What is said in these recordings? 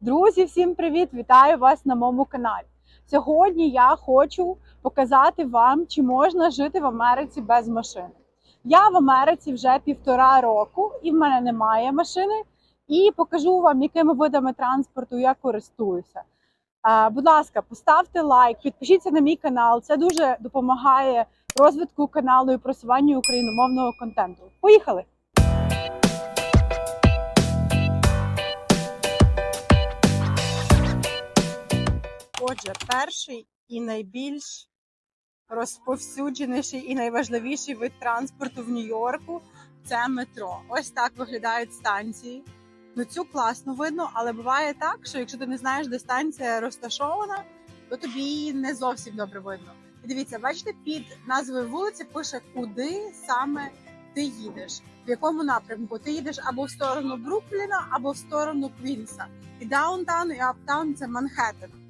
Друзі, всім привіт! Вітаю вас на моєму каналі. Сьогодні я хочу показати вам, чи можна жити в Америці без машини. Я в Америці вже півтора року, і в мене немає машини. І покажу вам, якими видами транспорту я користуюся. Будь ласка, поставте лайк, підпишіться на мій канал. Це дуже допомагає розвитку каналу і просуванню україномовного контенту. Поїхали! Отже, перший і найбільш розповсюдженіший і найважливіший вид транспорту в Нью-Йорку це метро. Ось так виглядають станції. Ну цю класно видно, але буває так, що якщо ти не знаєш, де станція розташована, то тобі її не зовсім добре видно. І дивіться, бачите, під назвою вулиці пише, куди саме ти їдеш, в якому напрямку ти їдеш або в сторону Брукліна, або в сторону Квінса. І даунтаун, і аптаун це Манхеттен.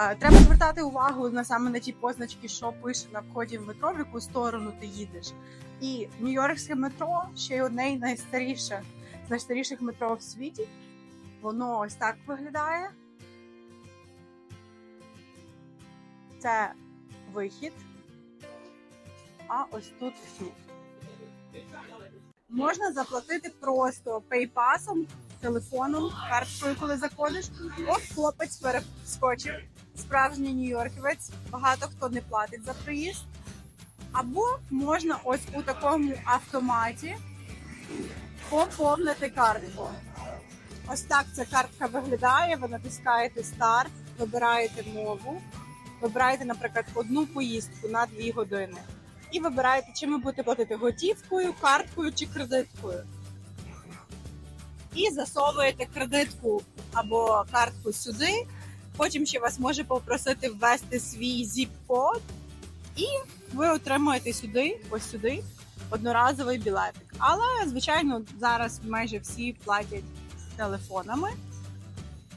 Е, Треба звертати увагу на саме на ті позначки, що пише на вході в метро, в яку сторону ти їдеш. І Нью-Йоркське метро ще й одне найстаріше з найстаріших метро в світі. Воно ось так виглядає. Це вихід. А ось тут вхід. Можна заплатити просто пейпасом, телефоном, карткою, коли заходиш. От хлопець перескочив справжній нью-йорківець. Багато хто не платить за проїзд. Або можна ось у такому автоматі поповнити картку. Ось так ця картка виглядає. Ви натискаєте старт, вибираєте мову, вибираєте, наприклад, одну поїздку на 2 години. І вибираєте, чи ви будете платити готівкою, карткою чи кредиткою. І засовуєте кредитку або картку сюди. Потім ще вас може попросити ввести свій зіп-код, і ви отримуєте сюди, ось сюди, одноразовий білетик. Але, звичайно, зараз майже всі платять телефонами.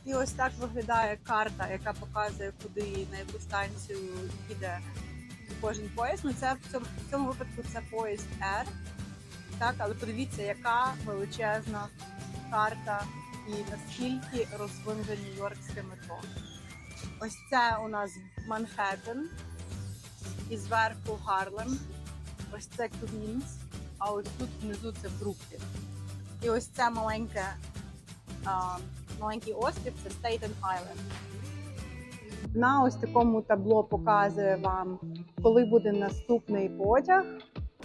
І ось так виглядає карта, яка показує, куди на яку станцію їде кожен поїзд. Ну це в цьому, в цьому випадку це поїзд R. Так, але подивіться, яка величезна карта і наскільки розвинене Нью-Йоркське метро. Ось це у нас Манхеттен, і зверху Гарлем. Ось це Квінс, а ось тут внизу це Бруклін. І ось це маленьке, а, маленький острів це Стейтен Айленд. На ось такому табло показує вам, коли буде наступний потяг.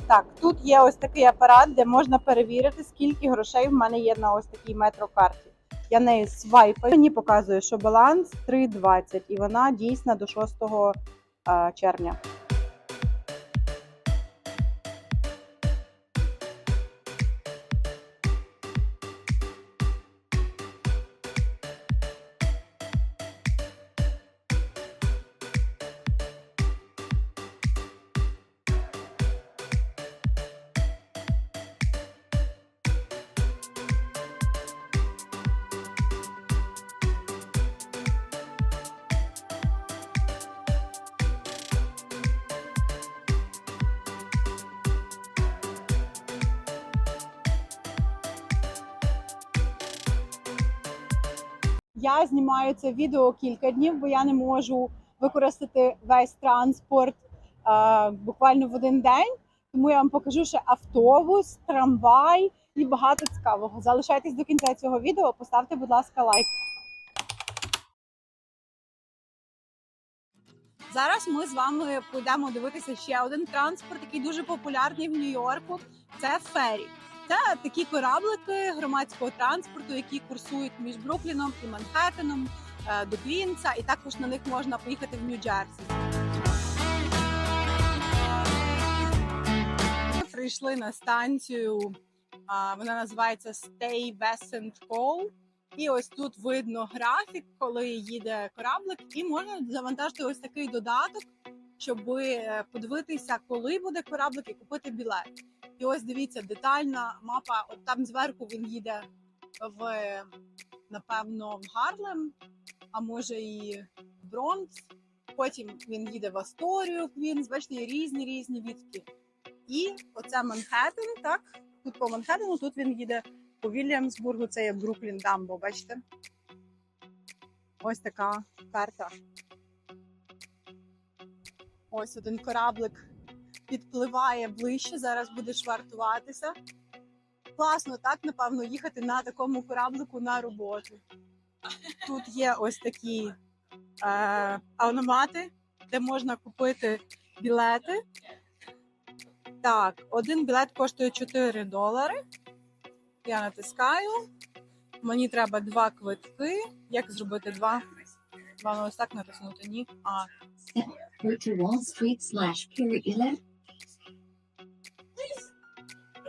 Так, тут є ось такий апарат, де можна перевірити, скільки грошей в мене є на ось такій метрокарті. Я нею свайпаю. Мені показує, що баланс 3,20 і вона дійсна до 6 е, червня. Я знімаю це відео кілька днів, бо я не можу використати весь транспорт е, буквально в один день. Тому я вам покажу ще автобус, трамвай і багато цікавого. Залишайтесь до кінця цього відео, поставте, будь ласка, лайк. Зараз ми з вами підемо дивитися ще один транспорт, який дуже популярний в Нью-Йорку. Це фері. Це такі кораблики громадського транспорту, які курсують між Брукліном і Манхеттеном е, до Квінса, і також на них можна поїхати в Нью-Джерсі. Ми прийшли на станцію. Вона називається Stay West Call. І ось тут видно графік, коли їде кораблик, і можна завантажити ось такий додаток, щоб е, подивитися, коли буде кораблик і купити білет. І ось дивіться, детальна мапа. От там зверху він їде в напевно в Гарлем, а може і в Бронкс. Потім він їде в Асторію, Квінс, бачите, різні різні відки. І оце Манхеттен, так? Тут по Манхеттену, тут він їде По Вільямсбургу це є Бруклін Дамбо, бачите? Ось така карта. Ось один кораблик підпливає ближче, зараз буде швартуватися. Класно, так, напевно, їхати на такому кораблику на роботу. Тут є ось такі е, автомати, де можна купити білети. Так, один білет коштує 4 долари. Я натискаю. Мені треба два квитки. Як зробити два? Два ось так натиснути? Ні. А, Wall Street slash Pier 11.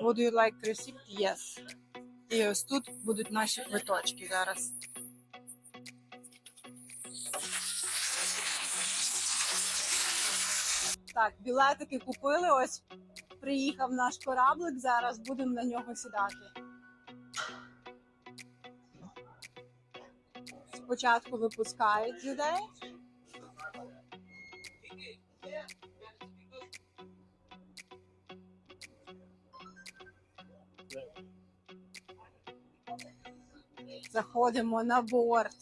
Would you like receipt? Yes. І ось тут будуть наші квиточки зараз. Так, білетики купили. Ось приїхав наш кораблик. Зараз будемо на нього сідати. Спочатку випускають людей. Заходимо на борт.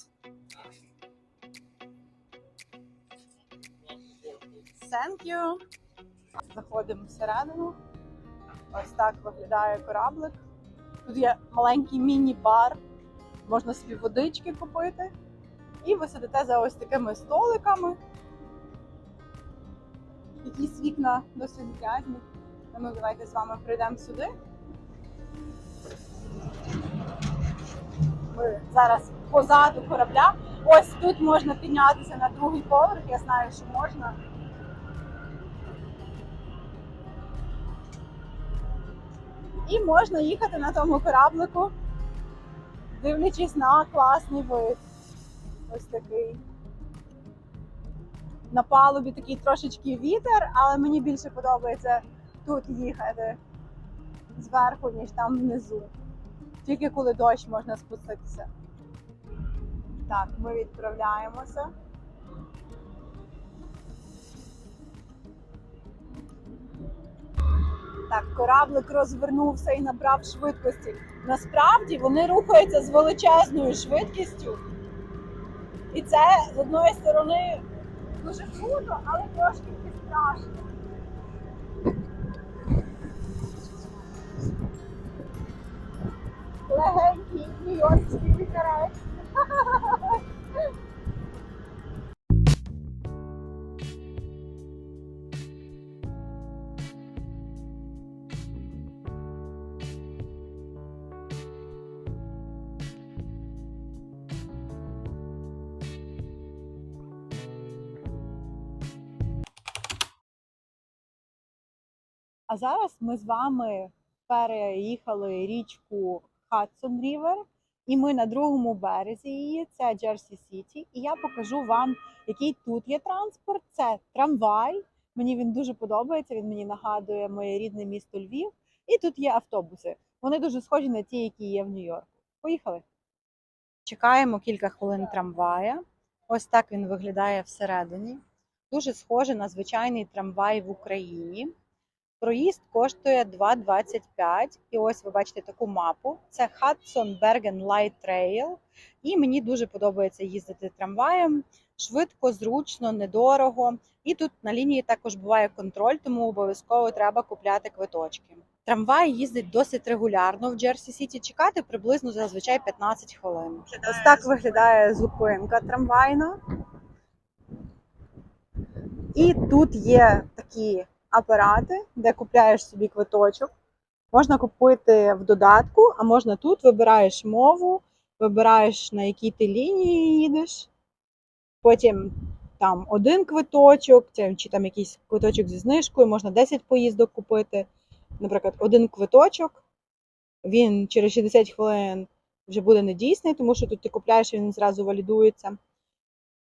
Thank you. Заходимо всередину. Ось так виглядає кораблик. Тут є маленький міні-бар, можна собі водички купити. І ви сидите за ось такими столиками. Якісь вікна досить грязні. Ми давайте з вами прийдемо сюди. Ми зараз позаду корабля. Ось тут можна піднятися на другий поверх. Я знаю, що можна. І можна їхати на тому кораблику, дивлячись на класний вид. Ось такий. На палубі такий трошечки вітер, але мені більше подобається тут їхати зверху, ніж там внизу. Тільки коли дощ можна спуститися. Так, ми відправляємося. Так, кораблик розвернувся і набрав швидкості. Насправді вони рухаються з величезною швидкістю. І це з одної сторони дуже круто, але трошки і страшно. Легенький нью-йоркський вітерець. А зараз ми з вами переїхали річку Хадсон Рівер, і ми на другому березі її, це Джерсі Сіті. І я покажу вам, який тут є транспорт. Це трамвай. Мені він дуже подобається. Він мені нагадує моє рідне місто Львів. І тут є автобуси. Вони дуже схожі на ті, які є в Нью-Йорку. Поїхали. Чекаємо кілька хвилин трамвая. Ось так він виглядає всередині. Дуже схоже на звичайний трамвай в Україні. Проїзд коштує 2,25. І ось ви бачите таку мапу. Це Hudson Bergen Light Trail. І мені дуже подобається їздити трамваєм. Швидко, зручно, недорого. І тут на лінії також буває контроль, тому обов'язково треба купляти квиточки. Трамвай їздить досить регулярно в Джерсі Сіті. Чекати приблизно зазвичай 15 хвилин. Ось так виглядає зупинка трамвайна. І тут є такі апарати, де купляєш собі квиточок. Можна купити в додатку, а можна тут вибираєш мову, вибираєш на якій ти лінії їдеш. Потім там один квиточок, чи- там якийсь квиточок зі знижкою, можна 10 поїздок купити. Наприклад, один квиточок, він через 60 хвилин вже буде недійсний, тому що тут ти купляєш, і він зразу валідується.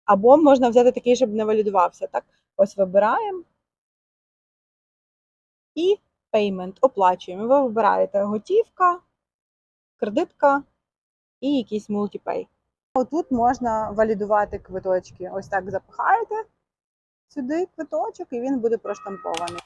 Або можна взяти такий, щоб не валідувався. Так, ось вибираємо і payment оплачуємо. Ви вибираєте готівка, кредитка і якийсь мультипей. Отут можна валідувати квиточки. Ось так запихаєте сюди квиточок, і він буде проштампований.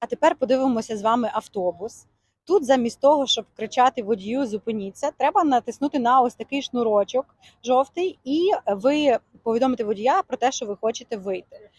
А тепер подивимося з вами автобус. Тут, замість того, щоб кричати водію, зупиніться, треба натиснути на ось такий шнурочок жовтий, і ви повідомите водія про те, що ви хочете вийти.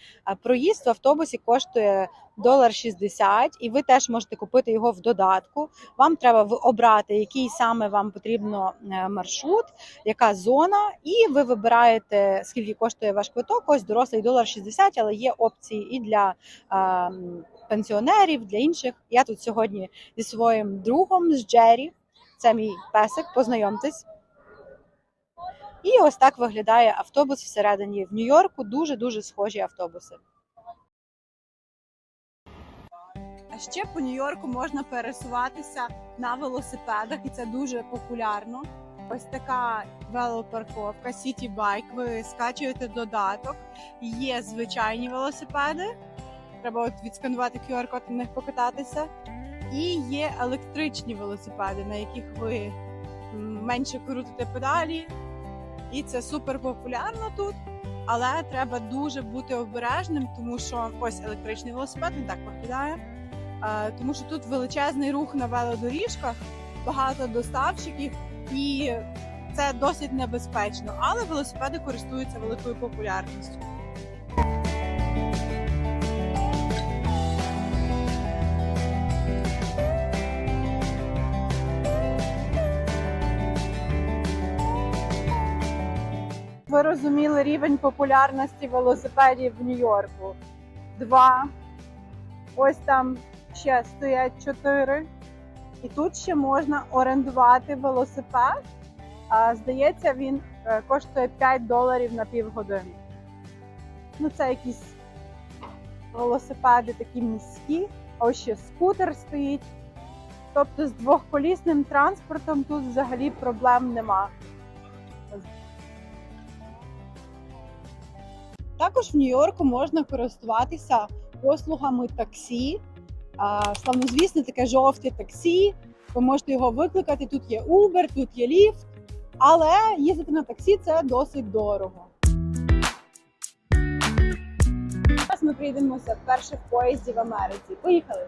Проїзд в автобусі коштує долар 60, і ви теж можете купити його в додатку. Вам треба обрати, який саме вам потрібно е, маршрут, яка зона, і ви вибираєте, скільки коштує ваш квиток. Ось дорослий долар 60, але є опції і для е, м, пенсіонерів, для інших. Я тут сьогодні зі своїм другом з Джері. Це мій песик, познайомтесь. І ось так виглядає автобус всередині. В Нью-Йорку дуже дуже схожі автобуси. А ще по Нью-Йорку можна пересуватися на велосипедах, і це дуже популярно. Ось така велопарковка City Bike. Ви скачуєте додаток. Є звичайні велосипеди. Треба от відсканувати QR-код на них покататися. І є електричні велосипеди, на яких ви менше крутите педалі. І це супер популярно тут. Але треба дуже бути обережним, тому що ось електричний велосипед він так виглядає. Е, Тому що тут величезний рух на велодоріжках, багато доставщиків, і це досить небезпечно. Але велосипеди користуються великою популярністю. Ви розуміли рівень популярності велосипедів в Нью-Йорку. Два. Ось там ще стоять чотири. І тут ще можна орендувати велосипед. А, здається, він е, коштує 5 доларів на півгодини. Ну, це якісь велосипеди такі міські, а ось ще скутер стоїть. Тобто з двохколісним транспортом тут взагалі проблем нема. Також в Нью-Йорку можна користуватися послугами таксі. Славнозвісне таке жовте таксі. Ви можете його викликати. Тут є Uber, тут є Lyft. Але їздити на таксі це досить дорого. Зараз ми приїдемося в перших поїзді в Америці. Поїхали!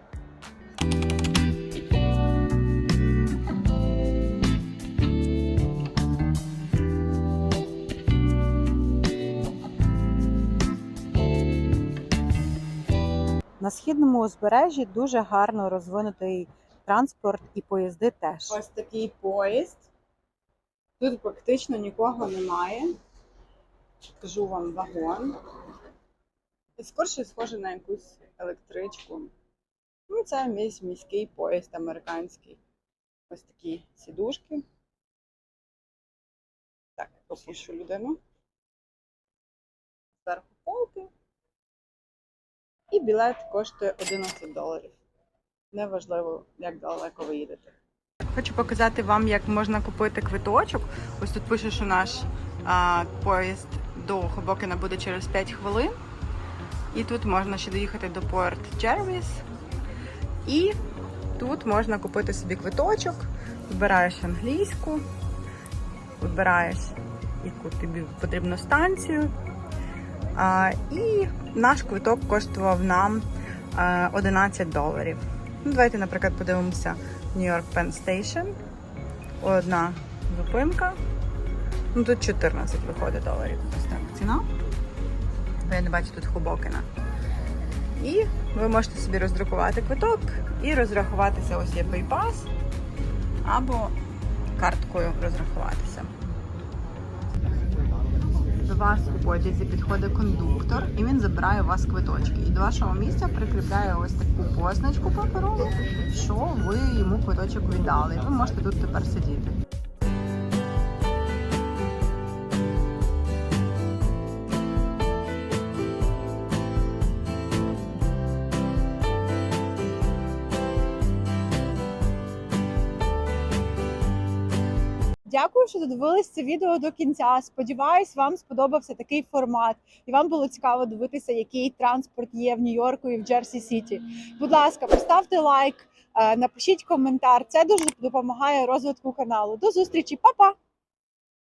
На східному узбережжі дуже гарно розвинутий транспорт і поїзди теж. Ось такий поїзд. Тут практично нікого немає. Кажу вам вагон. І скорше схоже на якусь електричку. Ну, це місь міський поїзд американський. Ось такі сідушки. Так, пропущу людину. Зверху полки. І білет коштує 11 доларів. Неважливо, як далеко ви їдете. Хочу показати вам, як можна купити квиточок. Ось тут пише, що наш а, поїзд до Хобокена буде через 5 хвилин. І тут можна ще доїхати до Порт Джервіс. І тут можна купити собі квиточок, вибираєш англійську, вибираєш, яку тобі потрібну станцію. І наш квиток коштував нам 11 доларів. Ну, давайте, наприклад, подивимося York Penn Station. Одна зупинка. Ну тут 14 виходить доларів. Ось так ціна. Я не бачу тут Хобокена. І ви можете собі роздрукувати квиток і розрахуватися. Ось є PayPass або карткою розрахуватися. До вас у потязі підходить кондуктор, і він забирає у вас квиточки. І до вашого місця прикріпляє ось таку позначку паперову, що ви йому квиточок віддали. Ви можете тут тепер сидіти. Дякую, що додивились це відео до кінця. Сподіваюсь, вам сподобався такий формат, і вам було цікаво дивитися, який транспорт є в Нью-Йорку і в Джерсі Сіті. Будь ласка, поставте лайк, е, напишіть коментар. Це дуже допомагає розвитку каналу. До зустрічі, Па-па!